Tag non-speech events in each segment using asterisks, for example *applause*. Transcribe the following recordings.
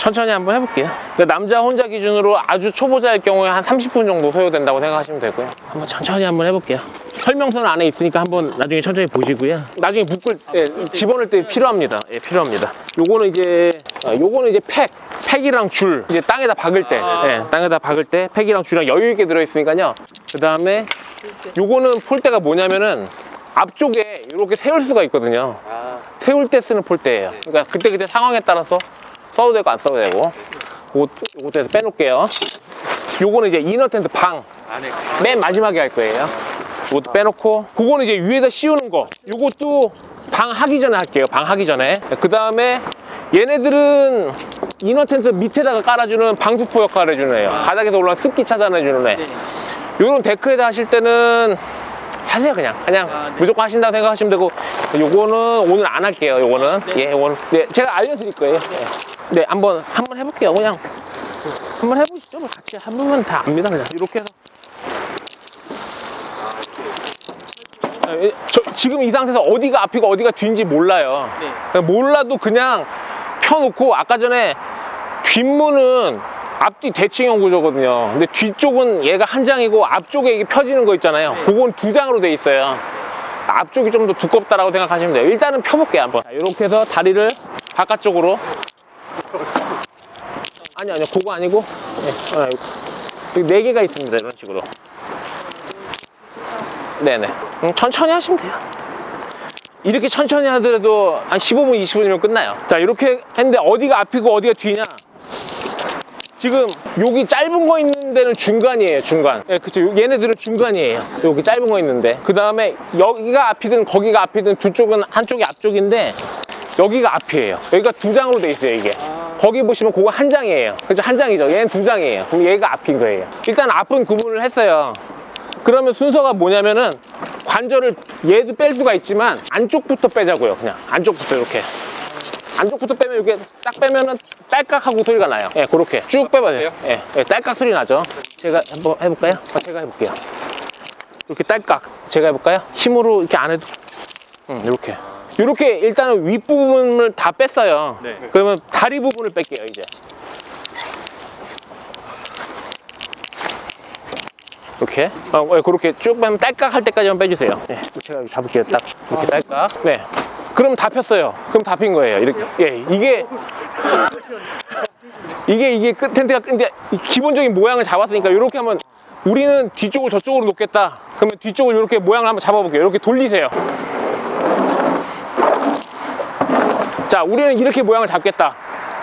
천천히 한번 해볼게요. 근데 남자 혼자 기준으로 아주 초보자일 경우에 한 30분 정도 소요된다고 생각하시면 되고요. 한번 천천히 한번 해볼게요. 설명서는 안에 있으니까 한번 나중에 천천히 보시고요. 나중에 묶을 때, 집어넣을 때 필요합니다. 예, 필요합니다. 요거는 이제, 아, 요거는 이제 팩, 팩이랑 줄, 이제 땅에다 박을 때, 예, 땅에다 박을 때 팩이랑 줄이랑 여유 있게 들어있으니까요. 그 다음에 요거는 폴대가 뭐냐면은 앞쪽에 이렇게 세울 수가 있거든요. 아, 태울 때 쓰는 폴대예요. 그러니까 그때그때 상황에 따라서 써도 되고 안 써도 되고. 요것도 해서 빼놓을게요. 요거는 이제 이너 텐트 방. 맨 마지막에 할 거예요. 이것도 빼놓고. 그거는 이제 위에다 씌우는 거. 요것도 방 하기 전에 할게요. 방 하기 전에. 그 다음에 얘네들은 이너 텐트 밑에다가 깔아주는 방수포 역할을 해주는 애예요. 바닥에서 올라온 습기 차단해주는 애. 요런 데크에다 하실 때는 하세요 그냥 그냥 아, 네. 무조건 하신다고 생각하시면 되고 요거는 오늘 안 할게요 요거는 예 요거는 네 제가 알려드릴 거예요 네, 네 한번 한번 해볼게요 그냥 한번 해보시죠 뭐 같이 해보면 다 압니다 그냥 이렇게 해서 아, 예, 저, 지금 이 상태에서 어디가 앞이고 어디가 뒤인지 몰라요 네. 몰라도 그냥 펴놓고 아까 전에 뒷문은 앞뒤 대칭형 구조거든요. 근데 뒤쪽은 얘가 한 장이고 앞쪽에 이게 펴지는 거 있잖아요. 네. 그건 두 장으로 돼 있어요. 앞쪽이 좀 더 두껍다라고 생각하시면 돼요. 일단은 펴볼게요, 한번. 이렇게 해서 다리를 바깥쪽으로. 아니, 아니요. 그거 아니고. 네, 아, 여기 네 개가 있습니다. 이런 식으로. 네네. 음, 천천히 하시면 돼요. 이렇게 천천히 하더라도 한 15분, 20분이면 끝나요. 자, 이렇게 했는데 어디가 앞이고 어디가 뒤냐? 지금 여기 짧은 거 있는 데는 중간이에요, 중간. 예, 그쵸. 요- 얘네들은 중간이에요. 여기 짧은 거 있는데. 그 다음에 여기가 앞이든 거기가 앞이든 두 쪽은 한쪽이 앞쪽인데 여기가 앞이에요. 여기가 두 장으로 돼 있어요, 이게. 거기 보시면 그거 한 장이에요. 그죠? 한 장이죠. 얘는 두 장이에요. 그럼 얘가 앞인 거예요. 일단 앞은 구분을 했어요. 그러면 순서가 뭐냐면은 관절을 얘도 뺄 수가 있지만 안쪽부터 빼자고요. 그냥 안쪽부터 이렇게. 안쪽부터 빼면 이렇게 딱 빼면은 딸깍 하고 소리가 나요. 예, 그렇게 쭉 빼봐야 돼요. 예, 예, 딸깍 소리 나죠. 제가 한번 해볼까요? 아, 제가 해볼게요. 이렇게 딸깍. 제가 해볼까요? 힘으로 이렇게 안 해도. 음, 이렇게. 이렇게 일단은 윗부분을 다 뺐어요. 네. 그러면 다리 부분을 뺄게요, 이제. 이렇게. 어, 예, 그렇게 쭉 빼면 딸깍 할 때까지만 빼주세요. 네, 제가 잡을게요. 딱. 이렇게 딸깍. 네. 그럼 다 폈어요. 그럼 다 핀 거예요. 이렇게. 예, 이게. 이게, 이게 끝 텐트가 근데 기본적인 모양을 잡았으니까 이렇게 하면 우리는 뒤쪽을 저쪽으로 놓겠다. 그러면 뒤쪽을 이렇게 모양을 한번 잡아볼게요. 이렇게 돌리세요. 자, 우리는 이렇게 모양을 잡겠다.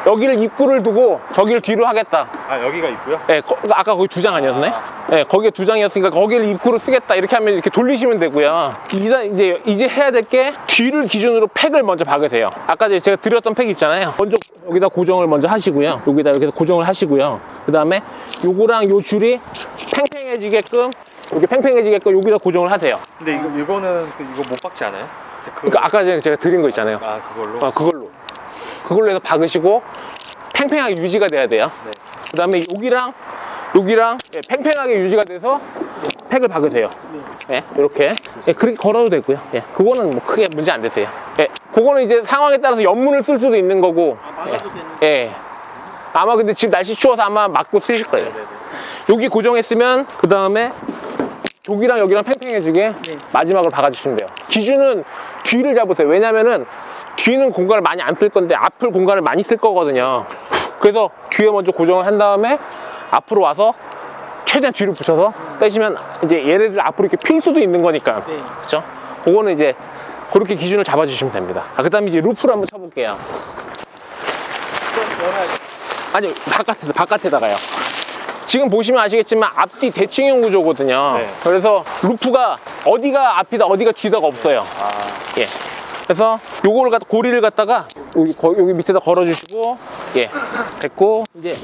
여기를 입구를 두고 저기를 뒤로 하겠다. 아 여기가 있고요. 예, 거- 아까 거기 두 장 아니었나요? 예, 거기에 두 장이었으니까 거기를 입구로 쓰겠다. 이렇게 하면 이렇게 돌리시면 되고요. 이제, 이제, 이제 해야 될 게 뒤를 기준으로 팩을 먼저 박으세요. 아까 이제 제가 드렸던 팩 있잖아요. 먼저 여기다 고정을 먼저 하시고요. 여기다 이렇게 고정을 하시고요. 그 다음에 요거랑 요 줄이 팽팽해지게끔 이렇게 팽팽해지게끔 여기다 고정을 하세요. 근데 이거 이거는 그 이거 못 박지 않아요? 그, 그러니까 아까 전에 제가 드린 거 있잖아요. 아 그걸로. 어, 그걸로. 그걸로 해서 박으시고 팽팽하게 유지가 돼야 돼요. 네. 그 다음에 여기랑 여기랑 예, 팽팽하게 유지가 돼서 팩을 박으세요. 예, 이렇게. 예, 그렇게 걸어도 되고요. 예, 그거는 뭐 크게 문제 안 되세요. 예, 그거는 이제 상황에 따라서 옆문을 쓸 수도 있는 거고. 예, 예. 아마 근데 지금 날씨 추워서 아마 막고 쓰실 거예요. 네네. 여기 고정했으면 그 다음에 여기랑 여기랑 팽팽해지게 마지막으로 박아주시면 돼요. 기준은 뒤를 잡으세요. 왜냐면은 뒤는 공간을 많이 안 쓸 건데 앞을 공간을 많이 쓸 거거든요. 그래서 뒤에 먼저 고정을 한 다음에 앞으로 와서 최대한 뒤로 붙여서 떼시면 이제 얘네들 앞으로 이렇게 필 수도 있는 거니까. 그렇죠? 그거는 이제 그렇게 기준을 잡아주시면 됩니다. 아, 그 다음에 이제 루프를 한번 쳐볼게요. 아니, 바깥에, 바깥에다가요. 지금 보시면 아시겠지만 앞뒤 대칭형 구조거든요. 네. 그래서 루프가 어디가 앞이다 어디가 뒤다가 없어요. 아 예. 그래서 요거를 갖다 고리를 갖다가 여기 거- 여기 밑에다 걸어주시고 예 됐고 이제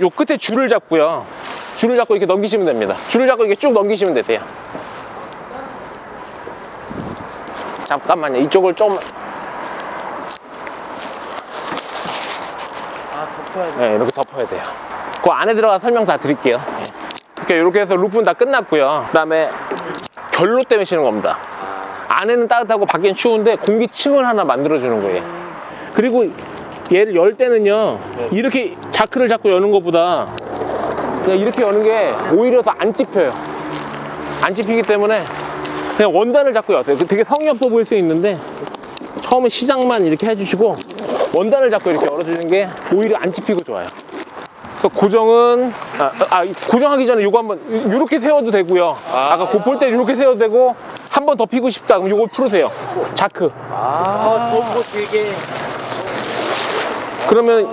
요 끝에 줄을 잡고요. 줄을 잡고 이렇게 넘기시면 됩니다. 줄을 잡고 이렇게 쭉 넘기시면 되세요. 잠깐만요. 이쪽을 좀 아, 덮어야 돼. 네, 이렇게 덮어야 돼요. 그 안에 들어가 설명 다 드릴게요. 예. 이렇게 이렇게 해서 루프는 다 끝났고요. 그 다음에 결로 때문에 시는 겁니다. 아, 안에는 따뜻하고 밖에는 추운데 공기층을 하나 만들어주는 거예요. 그리고 얘를 열 때는요 네. 이렇게 자크를 잡고 여는 것보다 그냥 이렇게 여는 게 오히려 더 안 찝혀요 안 찝히기 때문에 그냥 원단을 잡고 여세요 그 되게 성의 없어 보일 수 있는데 처음에 시작만 이렇게 해주시고 원단을 잡고 이렇게 열어주는 게 오히려 안 찝히고 좋아요 고정은 아, 아, 고정하기 전에 요거 한번 이렇게 세워도 되고요. 아. 까 곧볼 때 이렇게 세워도 되고 한 번 더 피고 싶다. 그럼 요걸 풀으세요. 자크. 아, 더 길게 그러면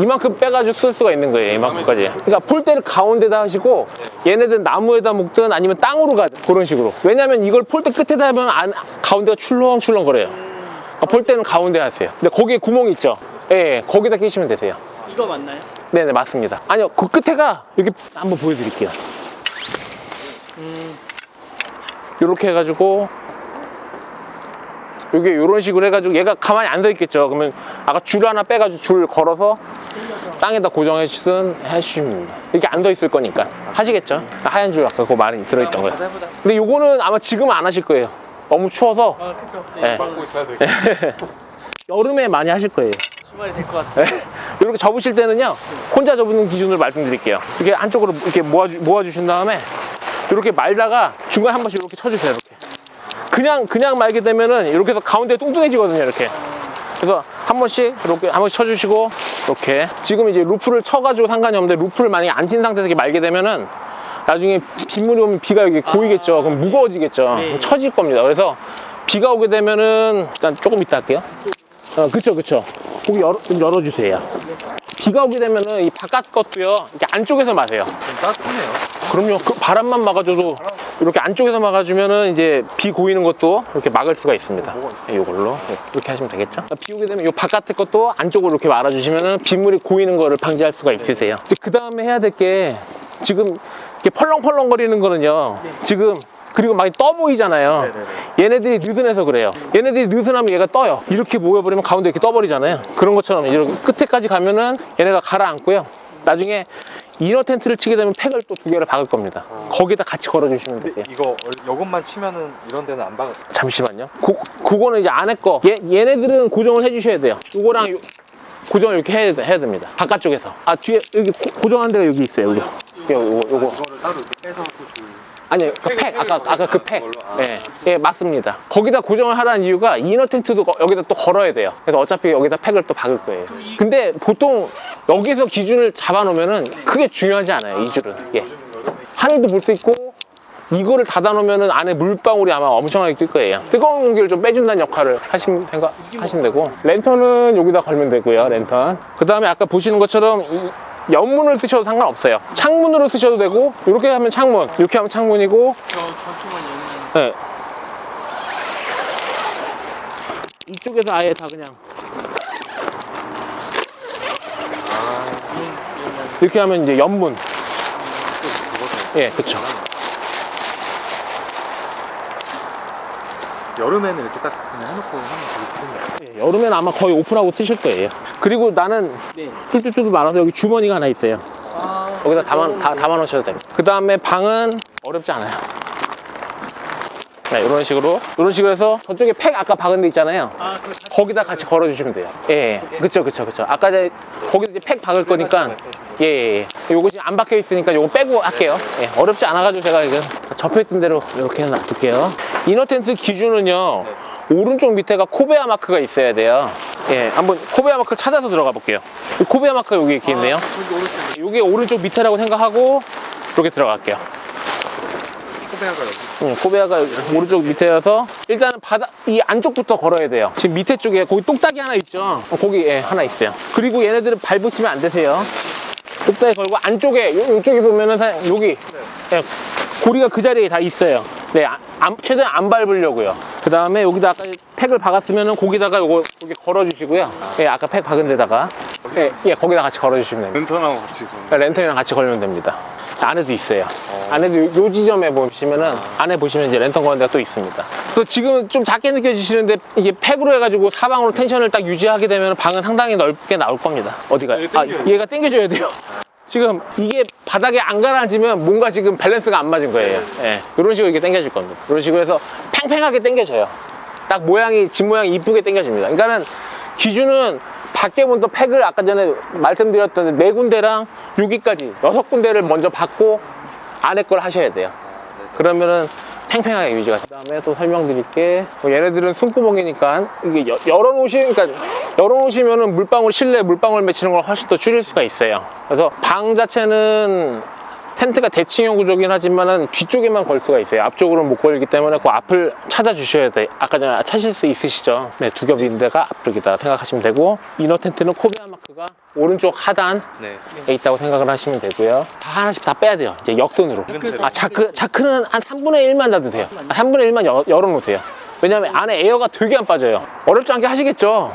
이만큼 빼가지고 쓸 수가 있는 거예요 이만큼까지. 그러니까 폴대를 가운데다 하시고 얘네들 나무에다 묶든 아니면 땅으로 가 그런 식으로. 왜냐면 이걸 폴대 끝에다 하면 안, 가운데가 출렁출렁 거려요. 그러니까 폴대는 가운데 하세요. 근데 거기에 구멍이 있죠? 예, 예. 거기다 끼시면 되세요. 이거 맞나요? 네네 맞습니다. 아니요 그 끝에가 이렇게 한번 보여드릴게요. 이렇게 해가지고 이게 이런 식으로 해가지고 얘가 가만히 안서 있겠죠. 그러면 아까 줄 하나 빼가지고 줄 걸어서 땅에다 고정해 주든 해주시면 이렇게 안서 있을 거니까. 하시겠죠? 하얀 줄 아까 그거 많이 들어있던 거예요. 근데 요거는 아마 지금은 안 하실 거예요. 너무 추워서. 아 그쵸. 네. 네. *laughs* 여름에 많이 하실 거예요. 주말에 될것 같아 *laughs* 이렇게 접으실 때는요 혼자 접는 기준을 말씀드릴게요. 이렇게 한쪽으로 이렇게 모아주, 모아주신 다음에 이렇게 말다가 중간에 한 번씩 이렇게 쳐주세요 이렇게. 그냥 그냥 말게 되면은 이렇게 해서 가운데 뚱뚱해지거든요 이렇게. 그래서 한 번씩 이렇게 한 번씩 쳐주시고 이렇게. 지금 이제 루프를 쳐가지고 상관이 없는데 루프를 만약에 안 친 상태에서 이렇게 말게 되면은 나중에 빗물이 오면 비가 여기 고이겠죠. 그럼 무거워지겠죠. 네. 그럼 처질 겁니다. 그래서 비가 오게 되면은 일단 조금 이따 할게요. 어, 그쵸, 그쵸. 고기 열어, 좀 열어주세요. 비가 오게 되면은 이 바깥 것도요, 이렇게 안쪽에서 마세요. 좀 따뜻하네요. 그럼요. 그 바람만 막아줘도 이렇게 안쪽에서 막아주면은 이제 비 고이는 것도 이렇게 막을 수가 있습니다. 이걸로 이렇게 하시면 되겠죠? 비 오게 되면 이 바깥의 것도 안쪽으로 이렇게 말아주시면은 빗물이 고이는 거를 방지할 수가 있으세요. 그 다음에 해야 될 게 지금 이렇게 펄렁펄렁 거리는 거는요, 지금 그리고 많이 떠 보이잖아요. 네네네. 얘네들이 느슨해서 그래요. 얘네들이 느슨하면 얘가 떠요. 이렇게 모여버리면 가운데 이렇게 떠버리잖아요. 그런 것처럼 이렇게 끝에까지 가면은 얘네가 가라앉고요. 나중에 이너 텐트를 치게 되면 팩을 또 두 개를 박을 겁니다. 거기다 같이 걸어주시면 되세요. 이거 이것만 치면은 이런 데는 안 박을. 잠시만요. 고, 그거는 이제 안에 거. 얘, 얘네들은 고정을 해주셔야 돼요. 요거랑 요, 고정을 이렇게 해야, 해야 됩니다. 바깥쪽에서. 아, 뒤에 여기 고, 고정한 데가 여기 있어요. 여기. 요거, 요거, 요거. 이거를 따로 이렇게 빼서 또 줄. 아니, 그 팩, 아까, 아까 그 팩. 걸로? 아. 예, 예, 맞습니다. 거기다 고정을 하라는 이유가 이너 텐트도 거- 여기다 또 걸어야 돼요. 그래서 어차피 여기다 팩을 또 박을 거예요. 근데 보통 여기서 기준을 잡아놓으면은 크게 중요하지 않아요, 이 줄은. 예. 하늘도 볼 수 있고, 이거를 닫아놓으면은 안에 물방울이 아마 엄청나게 낄 거예요. 뜨거운 공기를 좀 빼준다는 역할을 하시면, 생각, 하시면 되고. 랜턴은 여기다 걸면 되고요, 랜턴. 그 다음에 아까 보시는 것처럼 이 연문을 쓰셔도 상관없어요. 창문으로 쓰셔도 되고, 이렇게 하면 창문, 이렇게 하면 창문이고, 저 네. 이쪽에서 아예 다 그냥 이렇게 하면 이제 연문. 예, 그쵸. 여름에는 이렇게 딱 그냥 해놓고 하면 되게 좋은데. 예, 여름엔 아마 거의 오픈하고 쓰실 거예요. 그리고 나는 네. 툴툴툴 많아서 여기 주머니가 하나 있어요. 아, 거기다 담아, 다, 담아 놓으셔도 됩니다. 그 다음에 방은 어렵지 않아요. 네, 이런 식으로. 이런 식으로 해서 저쪽에 팩 아까 박은 데 있잖아요. 아, 거기다 같이 걸어주시면 돼요. 예, 예. 그쵸, 그쵸, 그쵸. 아까 이제 거기다 이제 팩 박을 거니까. 예, 예, 예. 요거 지금 안 박혀 있으니까 요거 빼고 할게요. 예, 어렵지 않아가지고 제가 이거 접혀있던 대로 이렇게 놔둘게요. 이너 텐트 기준은요, 오른쪽 밑에가 코베아 마크가 있어야 돼요. 예, 한번 코베아 마크를 찾아서 들어가 볼게요. 이 코베아 마크가 여기 이렇게 있네요. 여기 오른쪽 밑에라고 생각하고 이렇게 들어갈게요. 코베아가 여기. 응, 코베아가 오른쪽 밑에여서 일단은 바닥 이 안쪽부터 걸어야 돼요. 지금 밑에 쪽에 거기 똑딱이 하나 있죠. 어, 거기 예, 하나 있어요. 그리고 얘네들은 밟으시면 안 되세요. 똑딱이 걸고 안쪽에 요, 쪽에 보면은 사- 여기 예, 고리가 그 자리에 다 있어요. 네, 아- 안- 최대한 안 밟으려고요. 그 다음에 여기다 아까 팩을 박았으면 은 거기다가 요거 여기 걸어주시고요. 예, 아까 팩 박은 데다가 예, 예, 거기다 같이 걸어주시면 됩니다. 랜턴하고 같이 그. 네, 랜턴이랑 같이 걸면 됩니다. 안에도 있어요. 안에도 요, 요 지점에 보시면은 안에 보시면 이제 랜턴 거는 데가 또 있습니다. 또 지금은 좀 작게 느껴지시는데 이게 팩으로 해가지고 사방으로 텐션을 딱 유지하게 되면 방은 상당히 넓게 나올 겁니다. 어디가? 얘 아, 당겨요. 얘가 당겨줘야 돼요. 지금 이게 바닥에 안 가라앉으면 뭔가 지금 밸런스가 안 맞은 거예요. 예. 이런 식으로 이렇게 당겨줄 겁니다. 이런 식으로 해서 팽팽하게 당겨져요. 딱 모양이, 집 모양이 이쁘게 당겨집니다. 그러니까는 기준은 작게 먼저 팩을 아까 전에 말씀드렸던 네 군데랑 여기까지 여섯 군데를 먼저 받고 안에 걸 하셔야 돼요. 그러면은 팽팽하게 유지가 돼. 그다음에 또 설명드릴게. 뭐 얘네들은 숨구멍이니까 이게 여- 열어놓으시, 그러니까 열어놓으시면은 물방울 실내 물방울 맺히는 걸 훨씬 더 줄일 수가 있어요. 그래서 방 자체는 텐트가 대칭형 구조긴 하지만은 뒤쪽에만 걸 수가 있어요. 앞쪽으로는 못 걸기 때문에 그 앞을 찾아주셔야 돼. 아까 전에 찾을 수 있으시죠? 네, 두 겹인 데가 앞쪽이다 생각하시면 되고 이너 텐트는 코베아 마크가 오른쪽 하단에 네. 있다고 생각을 하시면 되고요. 다 하나씩 다 빼야 돼요. 이제 역선으로. 아, 자크, 자크는 한 3분의 1만 놔두세요. 3분의 1만 열, 열어놓으세요. 왜냐면 안에 에어가 되게 안 빠져요. 어렵지 않게 하시겠죠?